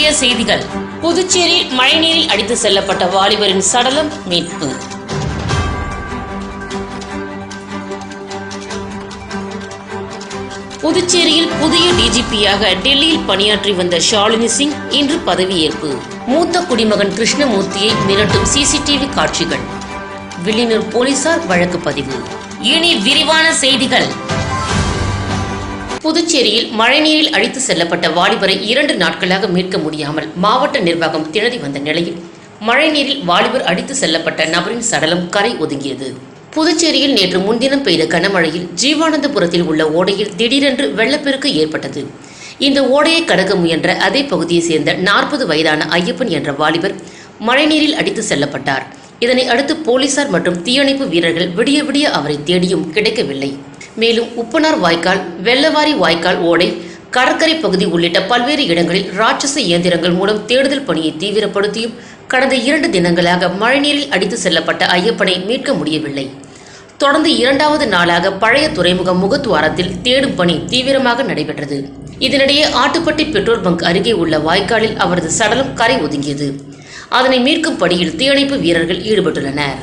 முக்கிய செய்திகள். புதுச்சேரியில் மழைநீரில் அடித்து செல்லப்பட்ட வாலிபரின் சடலம் மீட்பு. புதுச்சேரியில் புதிய டிஜிபியாக டெல்லியில் பணியாற்றி வந்த ஷாலினி சிங் இன்று பதவியேற்பு. மூத்த குடிமகன் கிருஷ்ணமூர்த்தியை மிரட்டும் சிசிடிவி காட்சிகள். வில்லியனூர் போலீசார் வழக்கு பதிவு. இனி விரிவான செய்திகள். புதுச்சேரியில் மழைநீரில் அழித்து செல்லப்பட்ட வாலிபரை இரண்டு நாட்களாக மீட்க முடியாமல் மாவட்ட நிர்வாகம் திணறி வந்த நிலையில் மழைநீரில் வாலிபர் அடித்து செல்லப்பட்ட நபரின் சடலம் கரை ஒதுங்கியது. புதுச்சேரியில் நேற்று முன்தினம் பெய்த கனமழையில் ஜீவானந்தபுரத்தில் உள்ள ஓடையில் திடீரென்று வெள்ளப்பெருக்கு ஏற்பட்டது. இந்த ஓடையை கடக்க முயன்ற அதே பகுதியைச் சேர்ந்த நாற்பது வயதான ஐயப்பன் என்ற வாலிபர் மழைநீரில் அடித்து செல்லப்பட்டார். இதனை அடுத்து போலீசார் மற்றும் தீயணைப்பு வீரர்கள் விடிய விடிய அவரை தேடியும் கிடைக்கவில்லை. மேலும் உப்பனார் வாய்க்கால் வெள்ளவாரி வாய்க்கால் ஓடை கடற்கரை பகுதி உள்ளிட்ட பல்வேறு இடங்களில் ராட்சச இயந்திரங்கள் மூலம் தேடுதல் பணியை தீவிரப்படுத்தியும் கடந்த இரண்டு தினங்களாக மழைநீரில் அடித்து செல்லப்பட்ட ஐயப்பனை மீட்க முடியவில்லை. தொடர்ந்து இரண்டாவது நாளாக பழைய துறைமுகம் முகத்துவாரத்தில் தேடும் பணி தீவிரமாக நடைபெற்றது. இதனிடையே ஆட்டுப்பட்டி பெட்ரோல் பங்க் அருகே உள்ள வாய்க்காலில் அவரது சடலம் கரை ஒதுங்கியது. அதனை மீட்கும் பணியில் தீயணைப்பு வீரர்கள் ஈடுபட்டுள்ளனர்.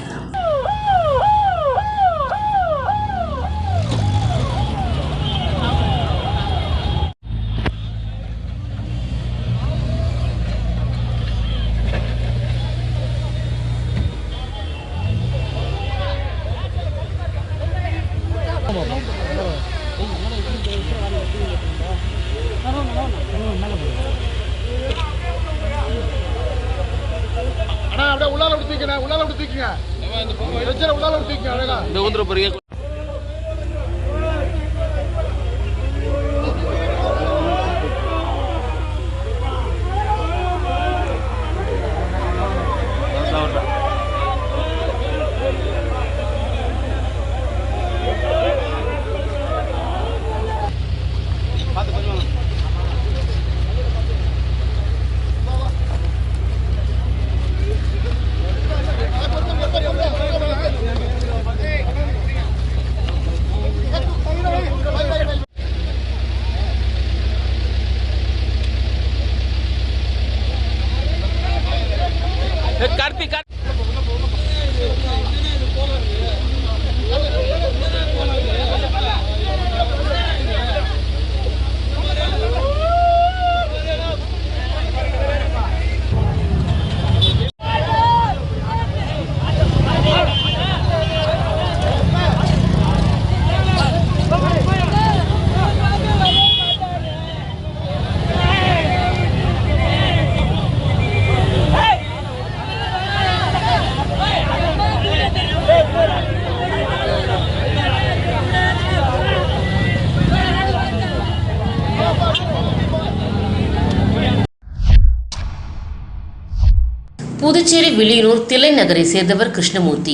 புதுச்சேரி வில்லியனூர் தில்லை நகரை சேர்ந்தவர் கிருஷ்ணமூர்த்தி.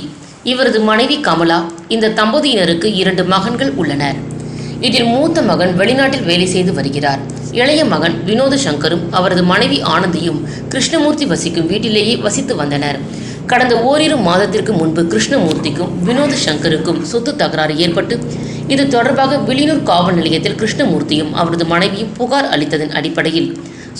இவரது மனைவி கமலா இந்த தம்பதியினருக்கு இரண்டு மகன்கள் உள்ளனர். இதில் மூத்த மகன் வெளிநாட்டில் வேலை செய்து வருகிறார். இளைய மகன் வினோத சங்கரும் அவரது மனைவி ஆனந்தியும் கிருஷ்ணமூர்த்தி வசிக்கும் வீட்டிலேயே வசித்து வந்தனர். கடந்த ஓரிரு மாதத்திற்கு முன்பு கிருஷ்ணமூர்த்திக்கும் வினோத சங்கருக்கும் சொத்து தகராறு ஏற்பட்டு இது தொடர்பாக வில்லியனூர் காவல் நிலையத்தில் கிருஷ்ணமூர்த்தியும் அவரது மனைவியும் புகார் அளித்ததன் அடிப்படையில்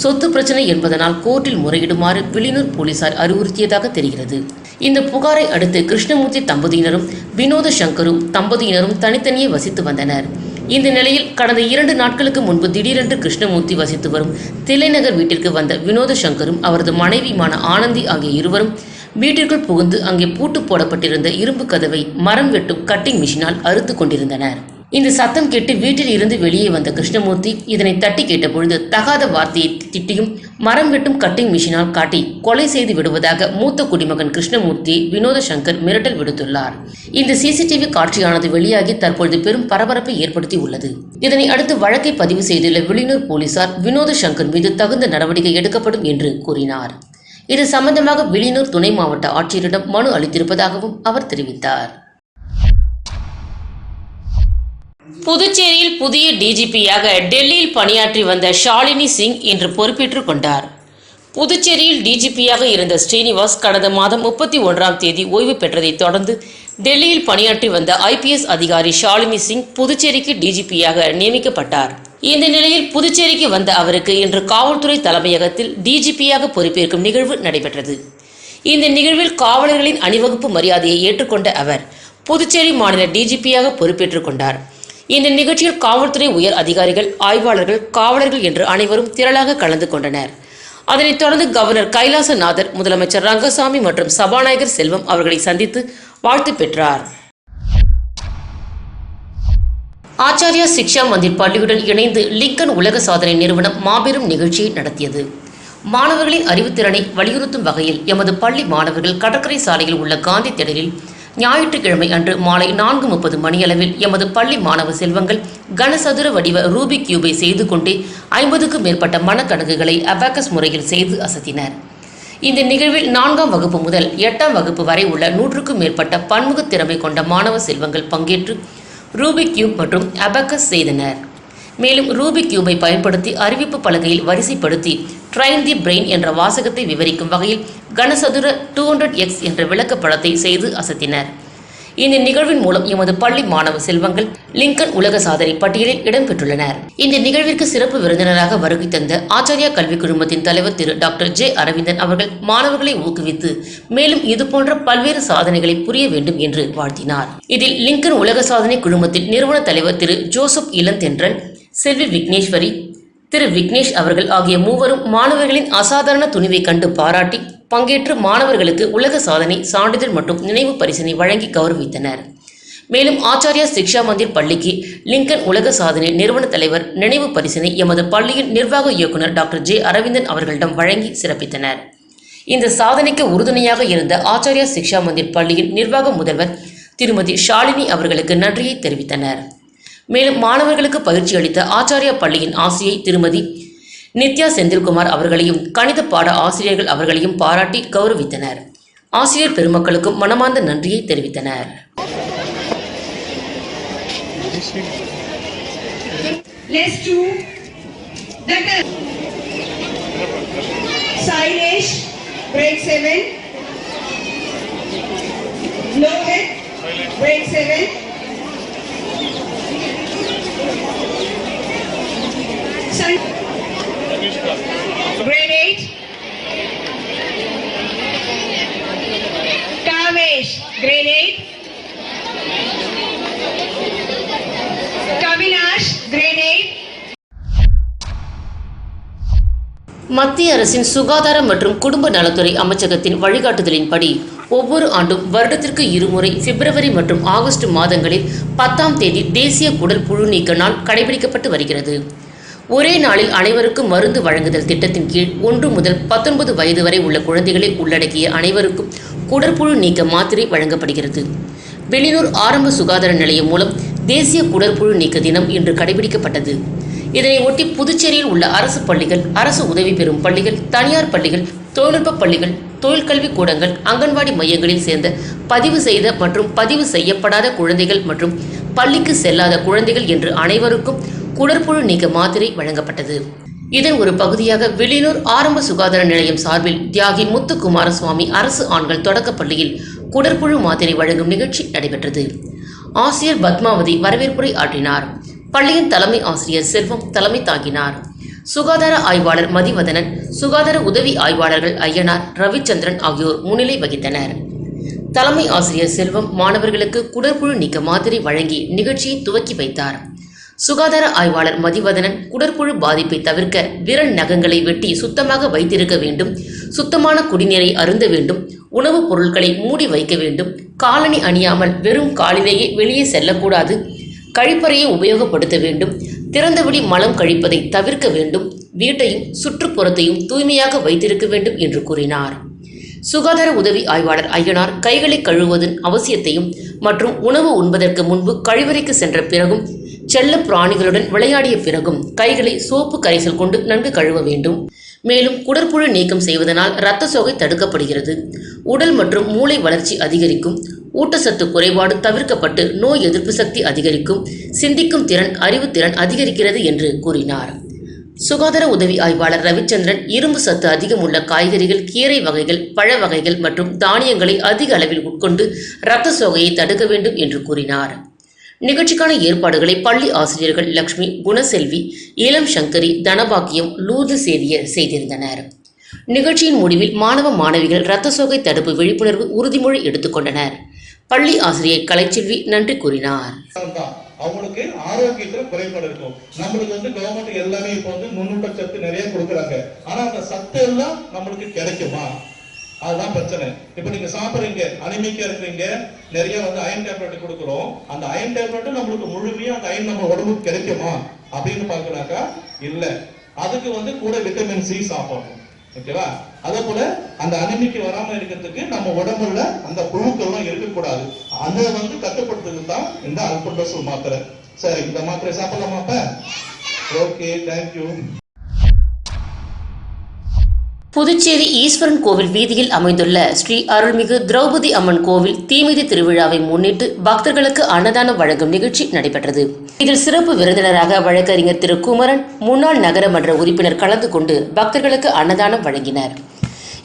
சொத்து பிரச்சனை என்பதனால் கோர்ட்டில் முறையிடுமாறு வில்லியனூர் போலீசார் அறிவுறுத்தியதாக தெரிகிறது. இந்த புகாரை அடுத்து கிருஷ்ணமூர்த்தி தம்பதியினரும் வினோத சங்கரும் தம்பதியினரும் தனித்தனியே வசித்து வந்தனர். இந்த நிலையில் கடந்த இரண்டு நாட்களுக்கு முன்பு திடீரென்று கிருஷ்ணமூர்த்தி வசித்து வரும் தில்லைநகர் வீட்டிற்கு வந்த வினோத சங்கரும் அவரது மனைவியுமான ஆனந்தி ஆகிய இருவரும் வீட்டிற்குள் புகுந்து அங்கே பூட்டு போடப்பட்டிருந்த இரும்பு கதவை மரம் வெட்டும் கட்டிங் மிஷினால் அறுத்து கொண்டிருந்தனர். இந்த சத்தம் கேட்டு வீட்டில் இருந்து வெளியே வந்த கிருஷ்ணமூர்த்தி இதனை தட்டி கேட்டபொழுது தகாத வார்த்தையை திட்டியும் மரம் வெட்டும் கட்டிங் மிஷினால் காட்டி கொலை செய்து விடுவதாக மூத்த குடிமகன் கிருஷ்ணமூர்த்தி வினோத சங்கர் மிரட்டல் விடுத்துள்ளார். இந்த சிசிடிவி காட்சியானது வெளியாகி தற்பொழுது பெரும் பரபரப்பை ஏற்படுத்தி உள்ளது. இதனை அடுத்து வழக்கை பதிவு செய்துள்ள விழிநூர் போலீசார் வினோத சங்கர் மீது தகுந்த நடவடிக்கை எடுக்கப்படும் என்று கூறினார். இது சம்பந்தமாக விழிநூர் துணை மாவட்ட ஆட்சியரிடம் மனு அளித்திருப்பதாகவும் அவர் தெரிவித்தார். புதுச்சேரியில் புதிய டிஜிபியாக டெல்லியில் பணியாற்றி வந்த ஷாலினி சிங் இன்று பொறுப்பேற்றுக் கொண்டார். புதுச்சேரியில் டிஜிபியாக இருந்த ஸ்ரீனிவாஸ் கடந்த மாதம் முப்பத்தி ஒன்றாம் தேதி ஓய்வு பெற்றதைத் தொடர்ந்து டெல்லியில் பணியாற்றி வந்த ஐபிஎஸ் அதிகாரி ஷாலினி சிங் புதுச்சேரிக்கு டிஜிபியாக நியமிக்கப்பட்டார். இந்த நிலையில் புதுச்சேரிக்கு வந்த அவருக்கு இன்று காவல்துறை தலைமையகத்தில் டிஜிபியாக பொறுப்பேற்கும் நிகழ்வு நடைபெற்றது. இந்த நிகழ்வில் காவலர்களின் அணிவகுப்பு மரியாதையை ஏற்றுக்கொண்ட அவர் புதுச்சேரி மாநில டிஜிபியாக பொறுப்பேற்றுக் கொண்டார். இந்த நிகழ்ச்சியில் காவல்துறை உயர் அதிகாரிகள் ஆய்வாளர்கள் காவலர்கள் என்று அனைவரும் திரளாக கலந்து கொண்டனர். அதனைத் தொடர்ந்து கவர்னர் கைலாசநாதர் முதலமைச்சர் ரங்கசாமி மற்றும் சபாநாயகர் செல்வம் அவர்களை சந்தித்து வாழ்த்து பெற்றார். ஆச்சாரியா சிக்ஷா மந்திர் பள்ளியுடன் இணைந்து லிங்கன் உலக சாதனை நிறுவனம் மாபெரும் நிகழ்ச்சியை நடத்தியது. மாணவர்களின் அறிவுத்திறனை வலியுறுத்தும் வகையில் எமது பள்ளி மாணவர்கள் கடற்கரை சாலையில் உள்ள காந்தி திடலில் ஞாயிற்றுக்கிழமை அன்று மாலை நான்கு முப்பது மணியளவில் எமது பள்ளி மாணவ செல்வங்கள் கனசதுர வடிவ ரூபிக் கியூபை செய்து கொண்டே ஐம்பதுக்கும் மேற்பட்ட மனக்கணக்குகளை அபாக்கஸ் முறையில் செய்து அசத்தினர். இந்த நிகழ்வில் நான்காம் வகுப்பு முதல் எட்டாம் வகுப்பு வரை உள்ள நூற்றுக்கும் மேற்பட்ட பன்முகத் திறமை கொண்ட மாணவ செல்வங்கள் பங்கேற்று ரூபிக் கியூப் மற்றும் அபக்கஸ் செய்தனர். மேலும் ரூபிக் கியூபை பயன்படுத்தி அறிவிப்பு பலகையில் வரிசைப்படுத்தி ட்ரைன் தி பிரெயின் என்ற வாசகத்தை விவரிக்கும் வகையில் கனசதுர டூ ஹண்ட்ரட் எக்ஸ் என்ற விளக்கப்படத்தை செய்து அசத்தினர். இந்த நிகழ்வின் மூலம் எமது பள்ளி மாணவ செல்வங்கள் லிங்கன் உலக சாதனை பட்டியலில் இடம்பெற்றுள்ளனர். இந்த நிகழ்விற்கு சிறப்பு விருந்தினராக வருகை தந்த ஆச்சாரியா கல்வி குழுமத்தின் தலைவர் திரு டாக்டர் ஜே அரவிந்தன் அவர்கள் மாணவர்களை ஊக்குவித்து மேலும் இதுபோன்ற பல்வேறு சாதனைகளை புரிய வேண்டும் என்று வாழ்த்தினார். இதில் லிங்கன் உலக சாதனை குழுமத்தின் நிறுவன தலைவர் திரு ஜோசப் இளந்தென்றன் செல்வி விக்னேஸ்வரி திரு விக்னேஷ் அவர்கள் ஆகிய மூவரும் மாணவர்களின் அசாதாரண துணிவை கண்டு பாராட்டி பங்கேற்று மாணவர்களுக்கு உலக சாதனை சான்றிதழ் மற்றும் நினைவு பரிசினை வழங்கி கௌரவித்தனர். மேலும் ஆச்சாரியா சிக்ஷா மந்திர் பள்ளிக்கு லிங்கன் உலக சாதனை நிறுவன தலைவர் நினைவு பரிசினை எமது பள்ளியின் நிர்வாக இயக்குனர் டாக்டர் ஜே அரவிந்தன் அவர்களிடம் வழங்கி சிறப்பித்தனர். இந்த சாதனைக்கு உறுதுணையாக இருந்த ஆச்சாரியா சிக்ஷா மந்திர் பள்ளியின் நிர்வாக முதல்வர் திருமதி ஷாலினி அவர்களுக்கு நன்றியை தெரிவித்தனர். மேலும் மாணவர்களுக்கு பயிற்சி அளித்த ஆச்சாரியா பள்ளியின் ஆசிரியை திருமதி நித்யா செந்தில்குமார் அவர்களையும் கணித பாட ஆசிரியர்கள் அவர்களையும் பாராட்டி கௌரவித்தனர். ஆசிரியர் பெருமக்களுக்கும் மனமார்ந்த நன்றியை தெரிவித்தனர். Let's do 7. Grade 7. Sun, grade 8. Kavesh, grade 8. Kavinash, grade 8. மத்திய அரசின் சுகாதார மற்றும் குடும்ப நலத்துறை அமைச்சகத்தின் வழிகாட்டுதலின்படி ஒவ்வொரு ஆண்டும் வருடத்திற்கு இருமுறை பிப்ரவரி மற்றும் ஆகஸ்ட் மாதங்களில் பத்தாம் தேதி தேசிய குடல் புழு நீக்க நாள் கடைபிடிக்கப்பட்டு வருகிறது ஒரே நாளில் அனைவருக்கும் மருந்து வழங்குதல் திட்டத்தின் கீழ் ஒன்று முதல் பத்தொன்பது வயது வரை உள்ள குழந்தைகளை உள்ளடக்கிய அனைவருக்கும் குடற்புழு நீக்க மாத்திரை வழங்கப்படுகிறது. வெளியூர் ஆரம்ப சுகாதார நிலையம் மூலம் தேசிய குடற்புழு நீக்க தினம் இன்று கடைபிடிக்கப்பட்டது. இதனை ஒட்டி புதுச்சேரியில் உள்ள அரசு பள்ளிகள் அரசு உதவி பெறும் பள்ளிகள் தனியார் பள்ளிகள் தொழில்நுட்ப பள்ளிகள் தொழிற்கல்வி கூடங்கள் அங்கன்வாடி மையங்களில் சேர்ந்த பதிவு செய்த மற்றும் பதிவு செய்யப்படாத குழந்தைகள் மற்றும் பள்ளிக்கு செல்லாத குழந்தைகள் என்று அனைவருக்கும் குடற்புழு நீக்க மாத்திரை வழங்கப்பட்டது. இதன் ஒரு பகுதியாக வெளியூர் ஆரம்ப சுகாதார நிலையம் சார்பில் தியாகி முத்துக்குமாரசுவாமி அரசு ஆண்கள் தொடக்கப் பள்ளியில் குடற்புழு மாத்திரை வழங்கும் நிகழ்ச்சி நடைபெற்றது. ஆசிரியர் பத்மாவதி வரவேற்புரை ஆற்றினார். பள்ளியின் தலைமை ஆசிரியர் செல்வம் தலைமை தாங்கினார். சுகாதார ஆய்வாளர் மதிவதனன் சுகாதார உதவி ஆய்வாளர்கள் ஐயனார் ரவிச்சந்திரன் ஆகியோர் முன்னிலை வகித்தனர். தலைமை ஆசிரியர் செல்வம் மாணவர்களுக்கு குடற்புழு நீக்க மாத்திரை வழங்கி நிகழ்ச்சியை துவக்கி வைத்தார். சுகாதார ஆய்வாளர் மதிவதனன் குடற்புழு பாதிப்பை தவிர்க்க விரல் நகங்களை வெட்டி சுத்தமாக வைத்திருக்க வேண்டும் சுத்தமான குடிநீரை அருந்த வேண்டும் உணவுப் பொருட்களை மூடி வைக்க வேண்டும் காலணி அணியாமல் வெறும் காலிலேயே வெளியே செல்லக்கூடாது கழிப்பறையை உபயோகப்படுத்த வேண்டும் திறந்தவெளி மலம் கழிப்பதை தவிர்க்க வேண்டும் வீட்டையும் சுற்றுப்புறத்தையும் தூய்மையாக வைத்திருக்க வேண்டும் என்று கூறினார். சுகாதார உதவி ஆய்வாளர் ஐயனார் கைகளை கழுவுவதன் அவசியத்தையும் மற்றும் உணவு உண்பதற்கு முன்பு கழிவறைக்கு சென்ற பிறகும் செல்ல பிராணிகளுடன் விளையாடிய பிறகும் கைகளை சோப்பு கரைசல் கொண்டு நன்கு கழுவ வேண்டும். மேலும் குடற்புழு நீக்கம் செய்வதனால் இரத்த சோகை தடுக்கப்படுகிறது. உடல் மற்றும் மூளை வளர்ச்சி அதிகரிக்கும். ஊட்டச்சத்து குறைபாடு தவிர்க்கப்பட்டு நோய் எதிர்ப்பு சக்தி அதிகரிக்கும். சிந்திக்கும் திறன் அறிவுத்திறன் அதிகரிக்கிறது என்று கூறினார். சுகாதார உதவி ஆய்வாளர் ரவிச்சந்திரன் இரும்பு சத்து அதிகம் உள்ள காய்கறிகள் கீரை வகைகள் பழ வகைகள் மற்றும் தானியங்களை அதிக அளவில் உட்கொண்டு இரத்த சோகையை தடுக்க வேண்டும் என்று கூறினார். நிகழ்ச்சிக்கான ஏற்பாடுகளை பள்ளி ஆசிரியர்கள் லக்ஷ்மி குணசெல்வி இளம் சங்கரி தனபாக்கியம் லூது சேவியர் செய்திருந்தனர். நிகழ்ச்சியின் முடிவில் மாணவ மாணவிகள் இரத்த சோகை தடுப்பு விழிப்புணர்வு உறுதிமொழி எடுத்துக்கொண்டனர் பள்ளி ஆசிரியர் கலைச்செல்வி நன்றி கூறினார். அவங்களுக்கு ஆரோக்கியத்துல குறைபாடு இருக்கும். நம்மளுக்கு வந்து கவர்மெண்ட் எல்லாமே இப்போ வந்து நுண்ணுட்ட சத்து நிறைய கொடுக்குறாங்க. ஆனா அந்த சத்து எல்லாம் நம்மளுக்கு கிடைக்குமா? அதுதான் பிரச்சனை. இப்ப நீங்க சாப்பிடுறீங்க அனிமிக்கா இருக்கிறீங்க நிறைய வந்து அயன் டேப்லெட் கொடுக்குறோம். அந்த அயன் டேப்லெட் நம்மளுக்கு முழுமையா அந்த அயன் நம்ம உடம்புக்கு கிடைக்குமா? அப்படின்னு பார்க்கனாக்கா இல்ல. அதுக்கு வந்து கூட விட்டமின் சி சாப்பிடணும். ஓகேவா? அதே போல அந்த அனிமிக்கு வராம இருக்கிறதுக்கு நம்ம உடம்புல அந்த புழுக்கள்லாம் இருக்கக்கூடாது. அதை வந்து கட்டுப்படுத்துறது தான் இந்த அல்போட்ரோசல் மாத்திரை. சரி இந்த மாத்திரை சாப்பிடலாமாப்ப okay thank you Puducherry Eswaran கோவில் வீதியில் அமைந்துள்ள ஸ்ரீ அருள்மிகு திரௌபதி அம்மன் கோவில் தீமிதி திருவிழாவை முன்னிட்டு பக்தர்களுக்கு அன்னதானம் வழங்கும் நிகழ்ச்சி நடைபெற்றது. இதில் சிறப்பு விருந்தினராக வழக்கறிஞர் திரு குமரன் முன்னாள் நகரமன்ற உறுப்பினர் கலந்து கொண்டு பக்தர்களுக்கு அன்னதானம் வழங்கினர்.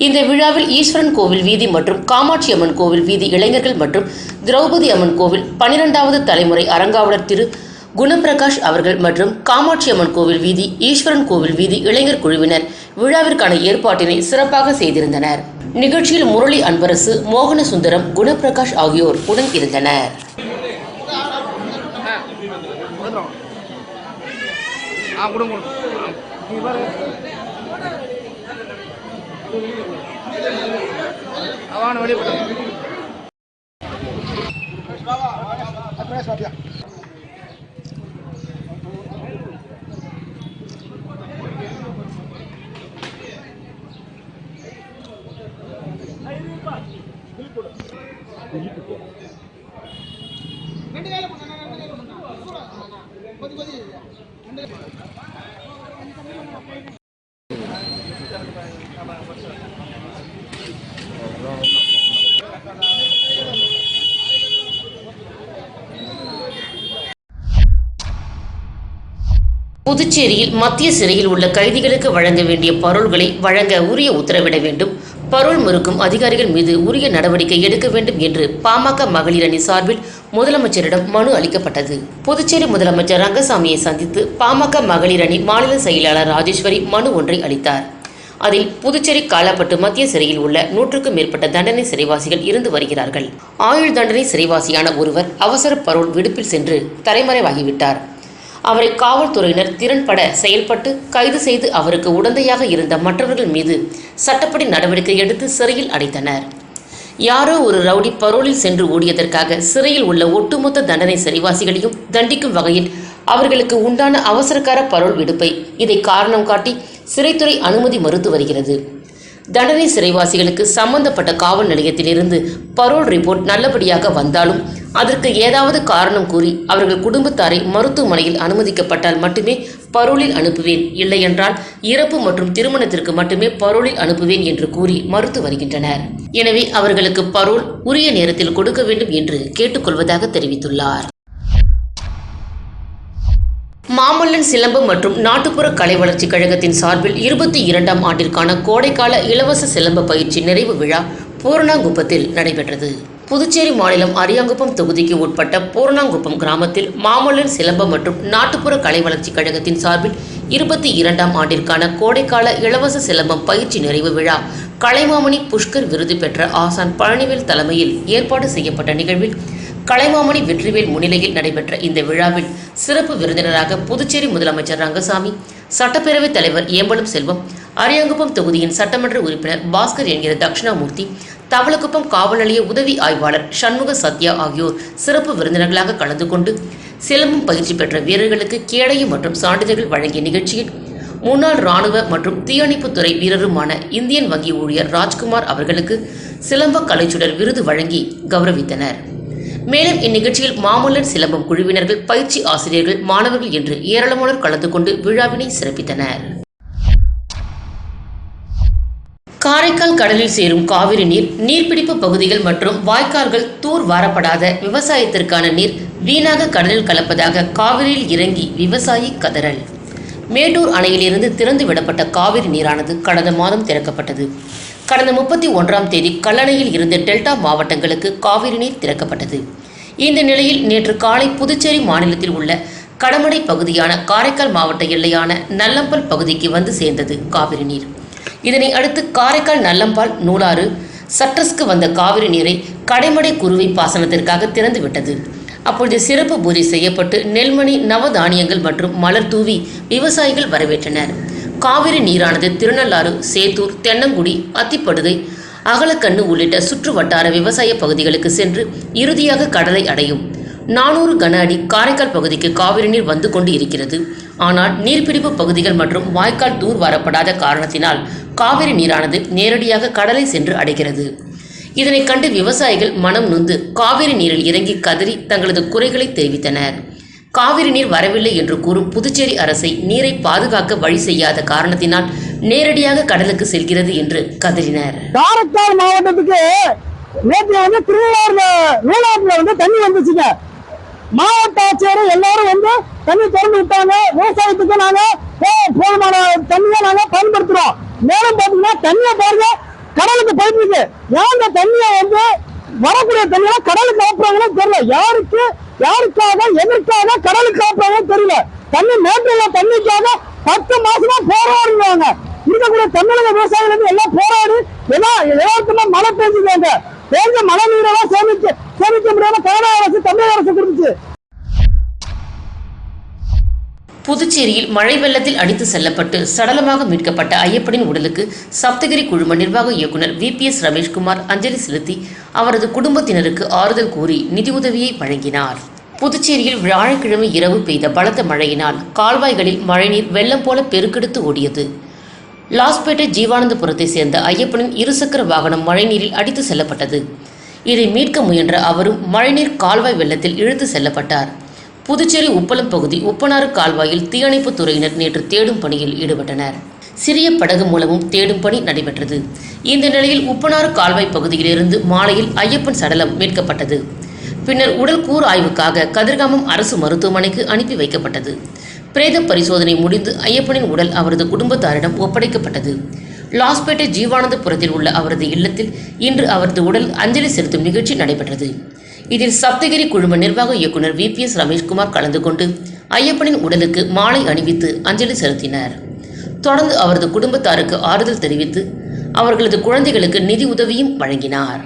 இந்த விழாவில் ஈஸ்வரன் கோவில் வீதி மற்றும் காமாட்சி அம்மன் கோவில் வீதி இளைஞர்கள் மற்றும் திரௌபதி அம்மன் கோவில் பனிரெண்டாவது தலைமுறை அறங்காவலர் திரு குணப்பிரகாஷ் அவர்கள் மற்றும் காமாட்சி அம்மன் கோவில் வீதி ஈஸ்வரன் கோவில் வீதி இளைஞர் குழுவினர் விழாவிற்கான ஏற்பாட்டினை சிறப்பாக செய்திருந்தனர். நிகழ்ச்சியில் முரளி அன்பரசு மோகன சுந்தரம் குணப்பிரகாஷ் ஆகியோர் உடன் இருந்தனர். அவான வெளியே புதுச்சேரியில் மத்திய சிறையில் உள்ள கைதிகளுக்கு வழங்க வேண்டிய பரோல்களை வழங்க உரிய உத்தரவிட வேண்டும். பரோல் மறுக்கும் அதிகாரிகள் மீது உரிய நடவடிக்கை எடுக்க வேண்டும் என்று பாமக மகளிர் அணி சார்பில் முதலமைச்சரிடம் மனு அளிக்கப்பட்டது. புதுச்சேரி முதலமைச்சர் ரங்கசாமியை சந்தித்து பாமக மகளிர் அணி மாநில செயலாளர் ராஜேஸ்வரி மனு ஒன்றை அளித்தார். அதில் புதுச்சேரி காலாப்பட்டு மத்திய சிறையில் உள்ள நூற்றுக்கும் மேற்பட்ட தண்டனை சிறைவாசிகள் இருந்து வருகிறார்கள். ஆயுள் தண்டனை சிறைவாசியான ஒருவர் அவசர பரோல் விடுப்பில் சென்று தலைமறைவாகிவிட்டார் அவரை காவல்துறையினர் திறன்பட செயல்பட்டு கைது செய்து அவருக்கு உடந்தையாக இருந்த மற்றவர்கள் மீது சட்டப்படி நடவடிக்கை எடுத்து சிறையில் அடைத்தனர். யாரோ ஒரு ரவுடி பரோலில் சென்று ஓடியதற்காக சிறையில் உள்ள ஒட்டுமொத்த தண்டனை சிறைவாசிகளையும் தண்டிக்கும் வகையில் அவர்களுக்கு உண்டான அவசரக்கார பரோல் விடுப்பை இதை காரணம் காட்டி சிறைத்துறை அனுமதி மறுத்து வருகிறது. தண்டனை சிறைவாசிகளுக்கு சம்பந்தப்பட்ட காவல் நிலையத்திலிருந்து பரோல் ரிப்போர்ட் நல்லபடியாக வந்தாலும் அதற்கு ஏதாவது காரணம் கூறி அவர்கள் குடும்பத்தாரை மருத்துவமனையில் அனுமதிக்கப்பட்டால் மட்டுமே பரோலில் அனுப்புவேன். இல்லையென்றால் இறப்பு மற்றும் திருமணத்திற்கு மட்டுமே பரோலில் அனுப்புவேன் என்று கூறி மறுத்து வருகின்றனர். எனவே அவர்களுக்கு பரோல் உரிய நேரத்தில் கொடுக்க வேண்டும் என்று கேட்டுக்கொள்வதாக தெரிவித்துள்ளார். மாமல்லன் சிலம்பம் மற்றும் நாட்டுப்புற கலை வளர்ச்சி கழகத்தின் சார்பில் இருபத்தி இரண்டாம் ஆண்டிற்கான கோடைக்கால இலவச சிலம்ப பயிற்சி நிறைவு விழா பூர்ணாங்குப்பத்தில் நடைபெற்றது. புதுச்சேரி மாநிலம் அரியாங்குப்பம் தொகுதிக்கு உட்பட்ட பூர்ணாங்குப்பம் கிராமத்தில் மாமல்லன் சிலம்பம் மற்றும் நாட்டுப்புற கலை வளர்ச்சி கழகத்தின் சார்பில் இருபத்தி இரண்டாம் ஆண்டிற்கான கோடைக்கால இலவச சிலம்பம் பயிற்சி நிறைவு விழா கலைமாமணி புஷ்கர் விருது பெற்ற ஆசான் பழனிவேல் தலைமையில் ஏற்பாடு செய்யப்பட்ட நிகழ்வில் கலைமாமணி வெற்றிவேல் முன்னிலையில் நடைபெற்ற இந்த விழாவில் சிறப்பு விருந்தினராக புதுச்சேரி முதலமைச்சர் ரங்கசாமி சட்டப்பேரவைத் தலைவர் ஏம்பலம் செல்வம் அரியாங்குப்பம் தொகுதியின் சட்டமன்ற உறுப்பினர் பாஸ்கர் என்கிற தட்சிணாமூர்த்தி தவளக்குப்பம் காவல் நிலைய உதவி ஆய்வாளர் சண்முக சத்யா ஆகியோர் சிறப்பு விருந்தினர்களாக கலந்து கொண்டு சிலம்பம் பயிற்சி பெற்ற வீரர்களுக்கு கேடயம் மற்றும் சான்றிதழ்கள் வழங்கிய நிகழ்ச்சியில் முன்னாள் ராணுவ மற்றும் தீயணைப்புத்துறை வீரருமான இந்தியன் வங்கி ஊழியர் ராஜ்குமார் அவர்களுக்கு சிலம்ப கலைச்சுடர் விருது வழங்கி கௌரவித்தனர். மேலும் இந்நிகழ்ச்சியில் மாமல்லர் சிலம்பம் குழுவினர்கள் பயிற்சி ஆசிரியர்கள் மாணவர்கள் என்று ஏராளமானோர் கலந்து கொண்டு விழாவினை சிறப்பித்தனர். காரைக்கால் கடலில் சேரும் காவிரி நீர் நீர்பிடிப்பு பகுதிகள் மற்றும் வாய்க்கால்கள் தூர் வாரப்படாத விவசாயத்திற்கான நீர் வீணாக கடலில் கலப்பதாக காவிரியில் இறங்கி விவசாயி கதறல். மேட்டூர் அணையிலிருந்து திறந்து விடப்பட்ட காவிரி நீரானது கடந்த மாதம் திறக்கப்பட்டது. கடந்த முப்பத்தி ஒன்றாம் தேதி கல்லணையில் இருந்து டெல்டா மாவட்டங்களுக்கு காவிரி நீர் திறக்கப்பட்டது. இந்த நிலையில் நேற்று காலை புதுச்சேரி மாநிலத்தில் உள்ள கடமடை பகுதியான காரைக்கால் மாவட்ட எல்லையான நல்லம்பல் பகுதிக்கு வந்து சேர்ந்தது காவிரி நீர். இதனை அடுத்து காரைக்கால் நல்லம்பால் நூலாறு சட்ரஸ்க்கு வந்த காவிரி நீரை கடைமடை குருவை பாசனத்திற்காக திறந்து விட்டது. அப்பொழுது சிறப்பு பூஜை செய்யப்பட்டு நெல்மணி நவதானியங்கள் மற்றும் மலர் தூவி விவசாயிகள் வரவேற்றனர். காவிரி நீரானது திருநள்ளாறு சேத்தூர் தென்னங்குடி அத்திப்படுகை அகலக்கண்ணு உள்ளிட்ட சுற்று வட்டார விவசாய பகுதிகளுக்கு சென்று இறுதியாக கடலை அடையும். நானூறு கன அடி காரைக்கால் பகுதிக்கு காவிரி நீர் வந்து கொண்டு இருக்கிறது. ஆனால் நீர்பிடிப்பு பகுதிகள் மற்றும் வாய்க்கால் தூர் வரப்படாத காரணத்தினால் காவிரி நீரானது நேரடியாக கடலை சென்று அடைகிறது. இதனை கண்டு விவசாயிகள் மனம் நொந்து காவிரி நீரில் இறங்கி கதறி தங்களது குறைகளை தெரிவித்தனர். காவிரி நீர் வரவில்லை என்று கூறும் புதுச்சேரி அரசை நீரை பாதுகாக்க வழி செய்யாத காரணத்தினால் நேரடியாக கடலுக்கு செல்கிறது என்று கதறினர். காரைக்கால் மாவட்டத்துக்கு நேற்று வந்து திருவிழாவில் நூலாத்துல வந்து தண்ணி வந்துச்சுங்க. மாவட்ட ஆட்சியர் எல்லாரும் வந்து தண்ணி திறந்து விட்டாங்க. விவசாயத்துக்கு நாங்க போதுமான தண்ணியை நாங்க பயன்படுத்துறோம். மேலும் பாத்தீங்கன்னா தண்ணியை பாருங்க கடலுக்கு போயிட்டு இருக்கு ஏன் இந்த தண்ணியை வந்து வரக்கூடிய தண்ணியெல்லாம் கடலுக்கு அனுப்புறாங்கன்னு தெரியல. யாருக்கு யாருக்காக எதற்காக கடலுக்கு அனுப்புறாங்கன்னு தெரியல. தண்ணி மேட்டில் தண்ணிக்காக பத்து மாசமா போராடுவாங்க இருக்கக்கூடிய தமிழக விவசாயிகள் வந்து எல்லாம் போராடி எல்லாம் எல்லாருக்குமே மழை பெஞ்சுக்காங்க பெஞ்ச மழை நீரெல்லாம் சேமிக்க சேமிக்க முடியாம கனடா அரசு தமிழக அரசு கொடுத்துச்சு. புதுச்சேரியில் மழை வெள்ளத்தில் அடித்து செல்லப்பட்டு சடலமாக மீட்கப்பட்ட ஐயப்பனின் உடலுக்கு சப்தகிரி குழும நிர்வாக இயக்குனர் வி. பி. எஸ். ரமேஷ்குமார் அஞ்சலி செலுத்தி அவரது குடும்பத்தினருக்கு ஆறுதல் கூறி நிதியுதவியை வழங்கினார். புதுச்சேரியில் வியாழக்கிழமை இரவு பெய்த பலத்த மழையினால் கால்வாய்களில் மழைநீர் வெள்ளம் போல பெருக்கெடுத்து ஓடியது. லாஸ்பேட்டை ஜீவானந்தபுரத்தை சேர்ந்த ஐயப்பனின் இருசக்கர வாகனம் மழைநீரில் அடித்து செல்லப்பட்டது. இதை மீட்க முயன்ற அவரும் மழைநீர் கால்வாய் வெள்ளத்தில் இழுத்து செல்லப்பட்டார். புதுச்சேரி உப்பளம் பகுதி உப்பனாறு கால்வாயில் தீயணைப்பு துறையினர் நேற்று தேடும் பணியில் ஈடுபட்டனர். சிறிய படகு மூலமும் தேடும் பணி நடைபெற்றது. இந்த நிலையில் உப்பனாறு கால்வாய் பகுதியிலிருந்து மாலையில் ஐயப்பன் சடலம் மீட்கப்பட்டது. பின்னர் உடல் கூறு ஆய்வுக்காக கதிர்காமம் அரசு மருத்துவமனைக்கு அனுப்பி வைக்கப்பட்டது. பிரேத பரிசோதனை முடிந்து ஐயப்பனின் உடல் அவரது குடும்பத்தாரிடம் ஒப்படைக்கப்பட்டது. லாஸ்பேட்டை ஜீவானந்தபுரத்தில் உள்ள அவரது இல்லத்தில் இன்று அவரது உடல் அஞ்சலி செலுத்தும் நிகழ்ச்சி நடைபெற்றது. இதில் சப்தகிரி குழும நிர்வாக இயக்குனர் வி. பி. எஸ். ரமேஷ்குமார் கலந்து கொண்டு ஐயப்பனின் உடலுக்கு மாலை அணிவித்து அஞ்சலி செலுத்தினர். தொடர்ந்து அவரது குடும்பத்தாருக்கு ஆறுதல் தெரிவித்து அவர்களது குழந்தைகளுக்கு நிதி உதவியும் வழங்கினார்.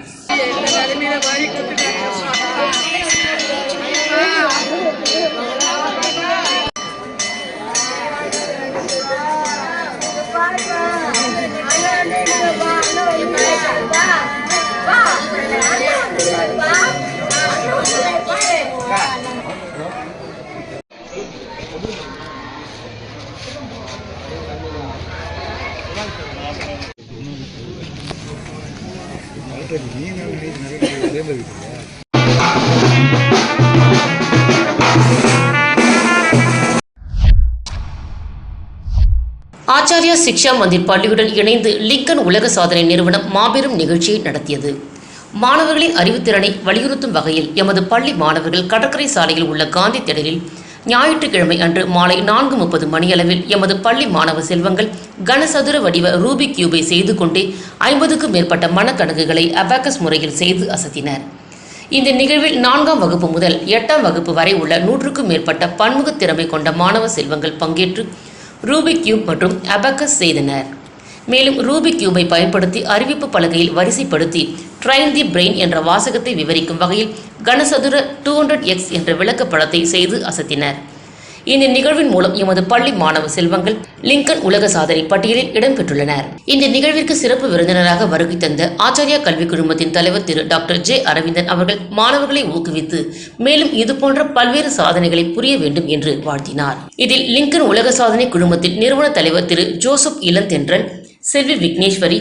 சிக்ஷா மந்திர் பள்ளியுடன் இணைந்து லிங்கன் உலக சாதனை நிறுவனம் மாபெரும் நிகழ்ச்சியை நடத்தியது. மாணவர்களின் அறிவுத்திறனை வலியுறுத்தும் வகையில் எமது பள்ளி மாணவர்கள் கடற்கரை சாலையில் உள்ள காந்தி திடலில் ஞாயிற்றுக்கிழமை அன்று மாலை நான்கு முப்பது மணியளவில் எமது பள்ளி மாணவ செல்வங்கள் கனசதுர வடிவ ரூபிக் கியூபை செய்து கொண்டே ஐம்பதுக்கும் மேற்பட்ட மனக்கணக்குகளை அபாக்கஸ் முறையில் செய்து அசத்தினர். இந்த நிகழ்வில் நான்காம் வகுப்பு முதல் எட்டாம் வகுப்பு வரை உள்ள நூற்றுக்கும் மேற்பட்ட பன்முக திறமை கொண்ட மாணவ செல்வங்கள் பங்கேற்று ரூபிக் கியூப் மற்றும் அபக்கஸ் செய்தனர். மேலும் ரூபிக் கியூபை பயன்படுத்தி அறிவிப்பு பலகையில் வரிசைப்படுத்தி ட்ரைன் தி பிரெயின் என்ற வாசகத்தை விவரிக்கும் வகையில் கனசதுர டூ ஹண்ட்ரட் எக்ஸ் என்ற விளக்கப்படத்தை செய்து அசத்தினர். இந்த நிகழ்வின் மூலம் எமது பள்ளி மாணவ செல்வங்கள் லிங்கன் உலக சாதனை பட்டியலில் இடம்பெற்றுள்ளனர். இந்த நிகழ்விற்கு சிறப்பு விருந்தினராக வருகை தந்த ஆச்சாரியா கல்வி குழுமத்தின் தலைவர் திரு டாக்டர் ஜே அரவிந்தன் அவர்கள் மாணவர்களை ஊக்குவித்து மேலும் இதுபோன்ற பல்வேறு சாதனைகளை புரிய வேண்டும் என்று வாழ்த்தினார். இதில் லிங்கன் உலக சாதனை குழுமத்தின் நிறுவன தலைவர் திரு ஜோசப் இளந்தென்றன் செல்வி விக்னேஸ்வரி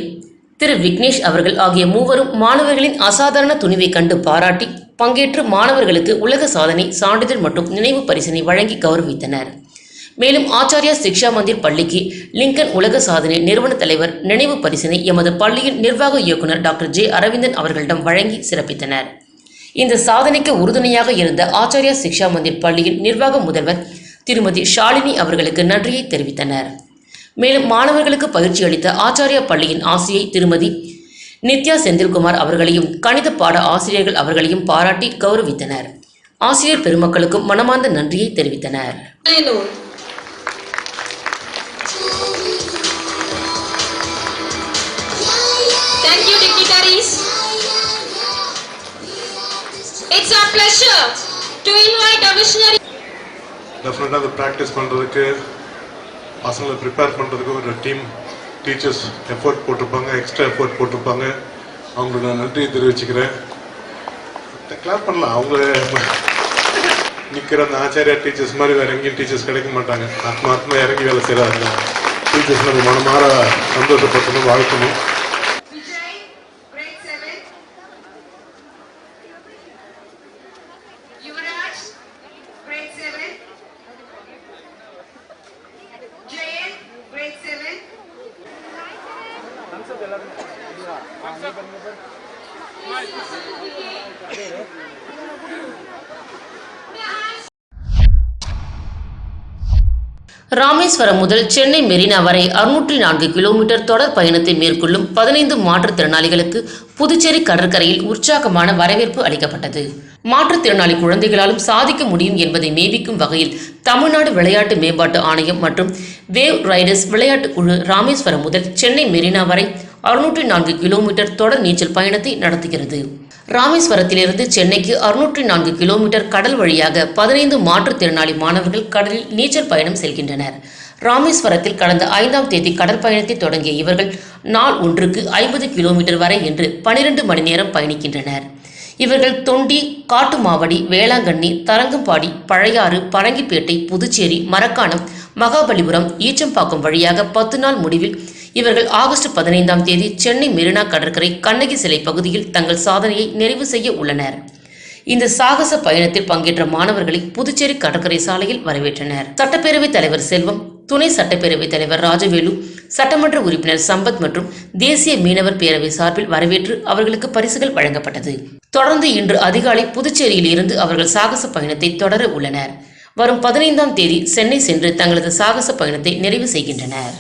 திரு விக்னேஷ் அவர்கள் ஆகிய மூவரும் மாணவர்களின் அசாதாரண துணிவை கண்டு பாராட்டி பங்கேற்று மாணவர்களுக்கு உலக சாதனை சான்றிதழ் மற்றும் நினைவு பரிசினை வழங்கி கௌரவித்தனர். மேலும் ஆச்சாரியா சிக்ஷா மந்திர் பள்ளிக்கு லிங்கன் உலக சாதனை நிறுவன தலைவர் நினைவு பரிசினை எமது பள்ளியின் நிர்வாக இயக்குனர் டாக்டர் ஜே அரவிந்தன் அவர்களிடம் வழங்கி சிறப்பித்தனர். இந்த சாதனைக்கு உறுதுணையாக இருந்த ஆச்சாரியா சிக்ஷா மந்திர் பள்ளியின் நிர்வாக முதல்வர் திருமதி ஷாலினி அவர்களுக்கு நன்றியை தெரிவித்தனர். மேலும் மாணவர்களுக்கு பயிற்சி அளித்த ஆச்சாரியா பள்ளியின் ஆசிரியை திருமதி நித்யா செந்தில்குமார் அவர்களையும் கணித பாட ஆசிரியர்கள் அவர்களையும் பாராட்டி கௌரவித்தனர். ஆசிரியர் பெருமக்களுக்கும் மனமார்ந்த நன்றியை தெரிவித்தனர். It's our pleasure to invite our visionary. டெஃபினட்டாக அதை ப்ராக்டிஸ் பண்ணுறதுக்கு பசங்களை ப்ரிப்பேர் பண்ணுறதுக்கு ஒரு டீம் டீச்சர்ஸ் எஃபோர்ட் போட்டிருப்பாங்க எக்ஸ்ட்ரா எஃபோர்ட் போட்டிருப்பாங்க அவங்களுக்கு நான் நன்றியை தெரிவிச்சுக்கிறேன். கிளாப் பண்ணலாம். அவங்க நிற்கிற அந்த ஆச்சாரியா டீச்சர்ஸ் மாதிரி வேறு எங்கேயும் டீச்சர்ஸ் கிடைக்க மாட்டாங்க. ஆத்மாத்மா இறங்கி வேலை செய்கிறாங்க டீச்சர்ஸ் நம்ம மனமாற சந்தோஷப்பட்டணும் வாழ்க்கணும். ராமேஸ்வரம் முதல் சென்னை மெரினா வரை அறுநூற்றி நான்கு கிலோமீட்டர் தொடர் பயணத்தை மேற்கொள்ளும் பதினைந்து மாற்றுத்திறனாளிகளுக்கு புதுச்சேரி கடற்கரையில் உற்சாகமான வரவேற்பு அளிக்கப்பட்டது. மாற்றுத்திறனாளி குழந்தைகளாலும் சாதிக்க முடியும் என்பதை மேவிக்கும் வகையில் தமிழ்நாடு விளையாட்டு மேம்பாட்டு ஆணையம் மற்றும் வேவ் ரைடர்ஸ் விளையாட்டு குழு ராமேஸ்வரம் முதல் சென்னை மெரினா வரை அறுநூற்றி நான்கு கிலோமீட்டர் தொடர் நீச்சல் பயணத்தை நடத்துகிறது. ராமேஸ்வரத்திலிருந்து சென்னைக்கு அறுநூற்றி நான்கு கிலோமீட்டர் கடல் வழியாக பதினைந்து மாற்றுத்திறனாளி மாணவர்கள் கடலில் நீச்சல் பயணம் செல்கின்றனர். ராமேஸ்வரத்தில் கடந்த ஐந்தாம் தேதி கடற்பயணத்தை தொடங்கிய இவர்கள் நாள் ஒன்றுக்கு ஐம்பது கிலோமீட்டர் வரை என்று பனிரெண்டு மணி நேரம் பயணிக்கின்றனர். இவர்கள் தொண்டி காட்டுமாவடி வேளாங்கண்ணி தரங்கம்பாடி பழையாறு பரங்கிப்பேட்டை புதுச்சேரி மரக்காணம் மகாபலிபுரம் ஈச்சம்பாக்கம் வழியாக பத்து நாள் முடிவில் இவர்கள் ஆகஸ்ட் பதினைந்தாம் தேதி சென்னை மெரினா கடற்கரை கண்ணகி சிலை பகுதியில் தங்கள் சாதனையை நிறைவு செய்ய உள்ளனர். இந்த சாகச பயணத்தில் பங்கேற்ற மாணவர்களை புதுச்சேரி கடற்கரை சாலையில் வரவேற்றனர். சட்டப்பேரவைத் தலைவர் செல்வம் துணை சட்டப்பேரவைத் தலைவர் ராஜவேலு சட்டமன்ற உறுப்பினர் சம்பத் மற்றும் தேசிய மீனவர் பேரவை சார்பில் வரவேற்று அவர்களுக்கு பரிசுகள் வழங்கப்பட்டது. தொடர்ந்து இன்று அதிகாலை புதுச்சேரியில் இருந்து அவர்கள் சாகச பயணத்தை தொடர உள்ளனர். வரும் பதினைந்தாம் தேதி சென்னை சென்று தங்களது சாகச பயணத்தை நிறைவு செய்கின்றனர்.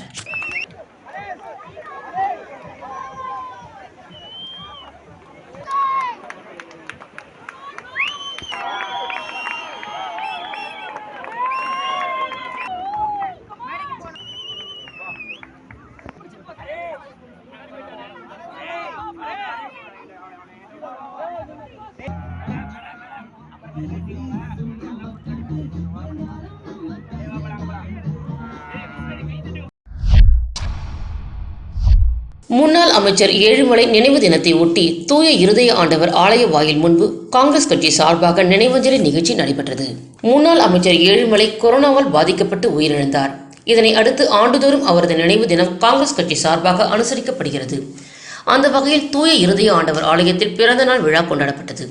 முன்னாள் அமைச்சர் ஏழுமலை நினைவு தினத்தை ஒட்டி தூய இருதய ஆண்டவர் ஆலய வாயில் முன்பு காங்கிரஸ் கட்சி சார்பாக நினைவஞ்சலி நிகழ்ச்சி நடைபெற்றது. முன்னாள் அமைச்சர் ஏழுமலை கொரோனாவால் பாதிக்கப்பட்டு உயிரிழந்தார். இதனை அடுத்து ஆண்டுதோறும் அவரது நினைவு தினம் காங்கிரஸ் கட்சி சார்பாக அனுசரிக்கப்படுகிறது. அந்த வகையில் தூய இருதய ஆண்டவர் ஆலயத்தில் பிறந்தநாள் விழா கொண்டாடப்பட்டது.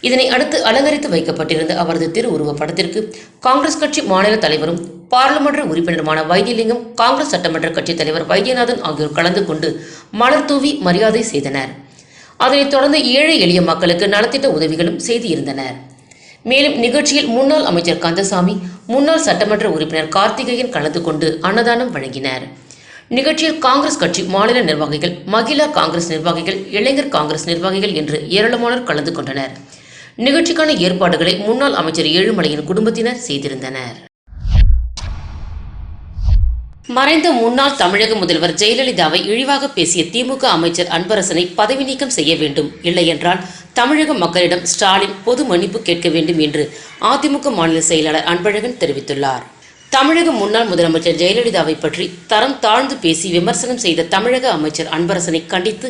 இதனை அடுத்து அலங்கரித்து வைக்கப்பட்டிருந்த அவரது திருவுருவ படத்திற்கு காங்கிரஸ் கட்சி மாநில தலைவரும் பாராளுமன்ற உறுப்பினருமான வைத்தியலிங்கம் காங்கிரஸ் சட்டமன்ற கட்சித் தலைவர் வைத்தியநாதன் ஆகியோர் கலந்து கொண்டு மலர் தூவி மரியாதை செய்தனர். அதனைத் தொடர்ந்து ஏழை எளிய மக்களுக்கு நலத்திட்ட உதவிகளும் செய்திருந்தனர் மேலும் நிகழ்ச்சியில் முன்னாள் அமைச்சர் கந்தசாமி முன்னாள் சட்டமன்ற உறுப்பினர் கார்த்திகேயன் கலந்து கொண்டு அன்னதானம் வழங்கினர். நிகழ்ச்சியில் காங்கிரஸ் கட்சி மாநில நிர்வாகிகள் மகிழா காங்கிரஸ் நிர்வாகிகள் இளைஞர் காங்கிரஸ் நிர்வாகிகள் என்று ஏராளமானோர் கலந்து கொண்டனர். நிகழ்ச்சிக்கான ஏற்பாடுகளை முன்னாள் அமைச்சர் ஏழுமலையின் குடும்பத்தினர் செய்திருந்தனர். மறைந்த முன்னாள் தமிழக முதல்வர் ஜெயலலிதாவை இழிவாக பேசிய திமுக அமைச்சர் அன்பரசனை பதவி நீக்கம் செய்ய வேண்டும். இல்லையென்றால் தமிழக மக்களிடம் ஸ்டாலின் பொது மன்னிப்பு கேட்க வேண்டும் என்று அதிமுக மாநில செயலாளர் அன்பழகன் தெரிவித்துள்ளார். தமிழக முன்னாள் முதலமைச்சர் ஜெயலலிதாவை பற்றி தரம் தாழ்ந்து பேசி விமர்சனம் செய்த தமிழக அமைச்சர் அன்பரசனை கண்டித்து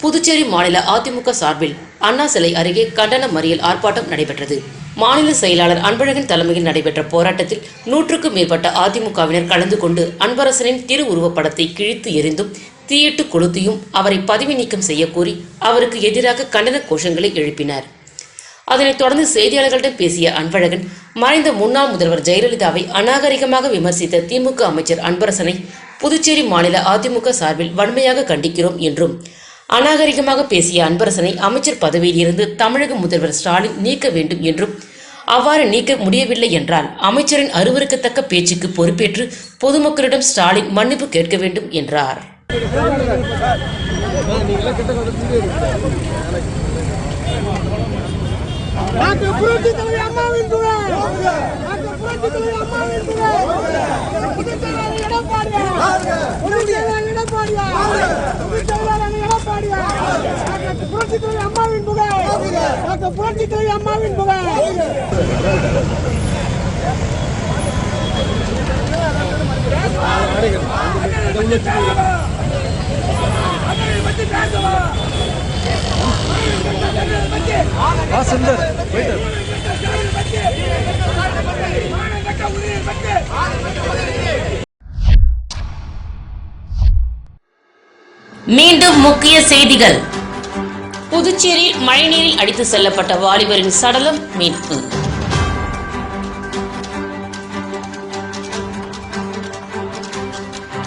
புதுச்சேரி மாநில அதிமுக சார்பில் அண்ணா சிலை அருகே கண்டன மறியல் ஆர்ப்பாட்டம் நடைபெற்றது. மாநில செயலாளர் அன்பழகன் தலைமையில் நடைபெற்ற போராட்டத்தில் நூற்றுக்கும் மேற்பட்ட அதிமுகவினர் கலந்து கொண்டு அன்பரசனின் திருவுருவப் படத்தை கிழித்து எறிந்தும் தீயிட்டு கொளுத்தியும் அவரை பதவி நீக்கம் செய்ய கோரி அவருக்கு எதிராக கண்டன கோஷங்களை எழுப்பினர். அதனைத் தொடர்ந்து செய்தியாளர்களிடம் பேசிய அன்பழகன் மறைந்த முன்னாள் முதல்வர் ஜெயலலிதாவை அநாகரிகமாக விமர்சித்த திமுக அமைச்சர் அன்பரசனை புதுச்சேரி மாநில அதிமுக சார்பில் வன்மையாக கண்டிக்கிறோம் என்றும் அநாகரிகமாக பேசிய அன்பரசனை அமைச்சர் பதவியில் இருந்து தமிழக முதல்வர் ஸ்டாலின் நீக்க வேண்டும் என்றும் அவ்வாறு நீக்க முடியவில்லை என்றால் அமைச்சரின் அருவருக்கத்தக்க பேச்சுக்கு பொறுப்பேற்று பொதுமக்களிடம் ஸ்டாலின் மன்னிப்பு கேட்க வேண்டும் என்றார். டாக்டர் புரட்சி தலைவி அம்மாவின் புகழ் டாக்டர் புரட்சி தலைவி அம்மாவின் புகழ் எடப்பாடியார் பொதுச் செயலாளர் எடப்பாடியார் பொதுச் செயலாளர் எடப்பாடியார் டாக்டர் புரட்சி தலைவி அம்மாவின் புகழ் டாக்டர் புரட்சி தலைவி அம்மாவின் புகழ் மீண்டும் முக்கிய செய்திகள். புதுச்சேரியில் மழைநீரில் அடித்து செல்லப்பட்ட வாலிபரின் சடலம் மீட்பு.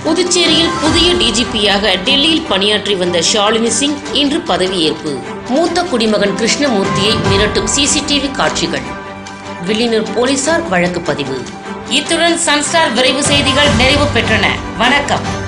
புதுச்சேரியில் புதிய டிஜிபியாக டெல்லியில் பணியாற்றி வந்த ஷாலினி சிங் இன்று பதவியேற்பு. மூத்த குடிமகன் கிருஷ்ணமூர்த்தியை மிரட்டும் சிசிடிவி காட்சிகள். வில்லியனூர் போலீசார் வழக்கு பதிவு. இத்துடன் சன்ஸ்டார் விரைவு செய்திகள் நிறைவு பெற்றன. வணக்கம்.